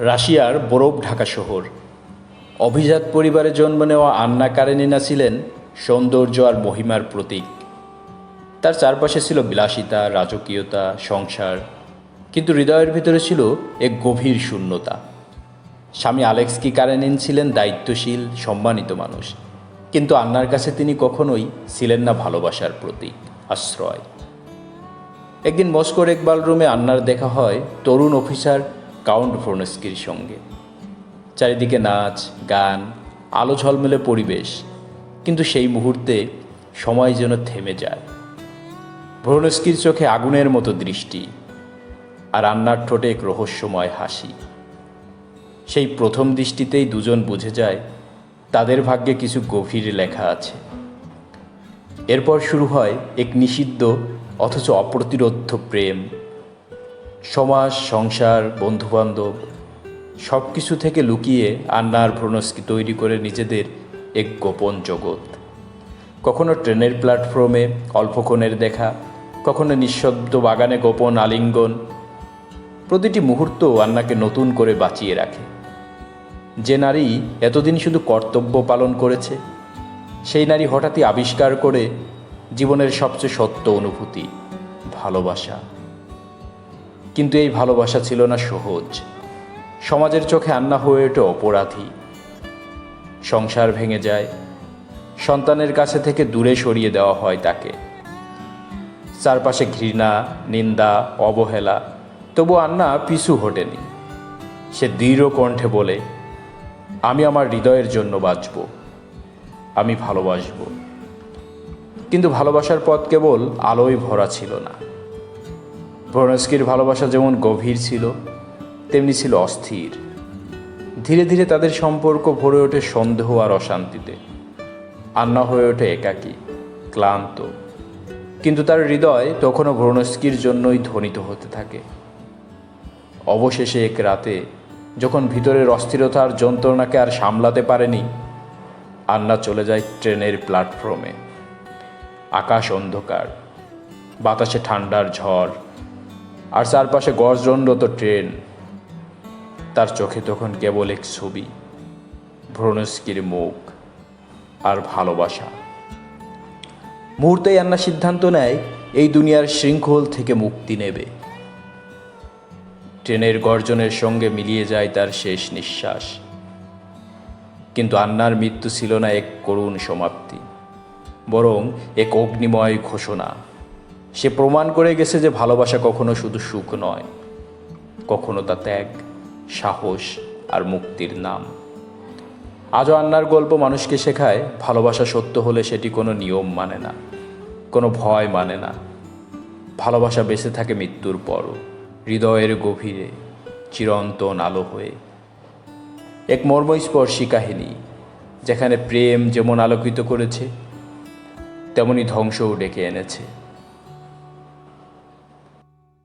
রাশিয়ার বরফ ঢাকা শহর। অভিজাত পরিবারে জন্ম নেওয়া আন্না কারেনিনা ছিলেন সৌন্দর্য আর মহিমার প্রতীক। তার চারপাশে ছিল বিলাসিতা, রাজকীয়তা, সংসার, কিন্তু হৃদয়ের ভিতরে ছিল এক গভীর শূন্যতা। স্বামী আলেক্সকি কারেনিন ছিলেন? দায়িত্বশীল, সম্মানিত মানুষ। কিন্তু আন্নার কাছে তিনি কখনোই ছিলেন না ভালোবাসার প্রতীক, আশ্রয়। একদিন মস্কোর এক বালরুমে আন্নার দেখা হয় তরুণ অফিসার কাউন্ট ভ্রনস্কির সঙ্গে। চারিদিকে নাচ, গান, আলো ঝলমেলে পরিবেশ, কিন্তু সেই মুহূর্তে সময় যেন থেমে যায়। ভ্রনস্কির চোখে আগুনের মতো দৃষ্টি আর রান্নার ঠোঁটে এক রহস্যময় হাসি। সেই প্রথম দৃষ্টিতেই দুজন বুঝে যায়, তাদের ভাগ্যে কিছু গভীর লেখা আছে। এরপর শুরু হয় এক নিষিদ্ধ, অথচ অপ্রতিরোধ্য প্রেম। সমাজ, সংসার, বন্ধুবান্ধব সব কিছু থেকে লুকিয়ে আন্নার ভ্রনস্কি তৈরি করে নিজেদের এক গোপন জগৎ। কখনো ট্রেনের প্ল্যাটফর্মে অল্পক্ষণের দেখা, কখনো নিঃশব্দ বাগানে গোপন আলিঙ্গন, প্রতিটি মুহূর্ত আন্নাকে নতুন করে বাঁচিয়ে রাখে। যে নারী এতদিন শুধু কর্তব্য পালন করেছে, সেই নারী হঠাৎই আবিষ্কার করে জীবনের সবচেয়ে সত্য অনুভূতি, ভালোবাসা। কিন্তু এই ভালোবাসা ছিল না সহজ। সমাজের চোখে আন্না হয়ে ওঠে অপরাধী। সংসার ভেঙে যায়। সন্তানের কাছে থেকে দূরে সরিয়ে দেওয়া হয় তাকে। চারপাশে ঘৃণা, নিন্দা, অবহেলা, তবু আন্না পিছু হটেনি। সে দৃঢ় কণ্ঠে বলে, আমি আমার হৃদয়ের জন্য বাঁচব। আমি ভালোবাসব। কিন্তু ভালোবাসার পথ কেবল আলোয় ভরা ছিল না। ভ্রনস্কির ভালোবাসা যেমন গভীর ছিল, তেমনি ছিল অস্থির। ধীরে ধীরে তাদের সম্পর্ক ভরে ওঠে সন্দেহ আর অশান্তিতে। আন্না হয়ে ওঠে একাকী, ক্লান্ত। কিন্তু তার হৃদয় তখনও ভ্রনস্কির জন্যই ধ্বনিত হতে থাকে। অবশেষে এক রাতে, যখন ভিতরের অস্থিরতার যন্ত্রণাকে আর সামলাতে পারেনি, আন্না চলে যায় ট্রেনের প্ল্যাটফর্মে। আকাশ অন্ধকার, বাতাসে ঠান্ডার ঝড় আর চারপাশে গর্জনরত ট্রেন। তার চোখে তখন কেবল এক ছবি ভ্রনস্কির মুখ আর ভালোবাসা। মুহূর্তেই আন্না সিদ্ধান্ত নেয়, এই দুনিয়ার শৃঙ্খল থেকে মুক্তি নেবে। ট্রেনের গর্জনের সঙ্গে মিলিয়ে যায় তার শেষ নিঃশ্বাস। কিন্তু আন্নার মৃত্যু ছিল না এক করুণ সমাপ্তি, বরং এক অগ্নিময় ঘোষণা। সে প্রমাণ করে গেছে যে ভালোবাসা কখনো শুধু সুখ নয়, কখনো তা ত্যাগ, সাহস আর মুক্তির নাম। আজও আন্নার গল্প মানুষকে শেখায়, ভালোবাসা সত্য হলে সেটি কোনো নিয়ম মানে না, কোনো ভয় মানে না। ভালোবাসা বেঁচে থাকে মৃত্যুর পরও, হৃদয়ের গভীরে, চিরন্তন আলো হয়ে। এক মর্মস্পর্শী কাহিনী, যেখানে প্রেম যেমন আলোকিত করেছে, তেমনি ধ্বংসও ডেকে এনেছে।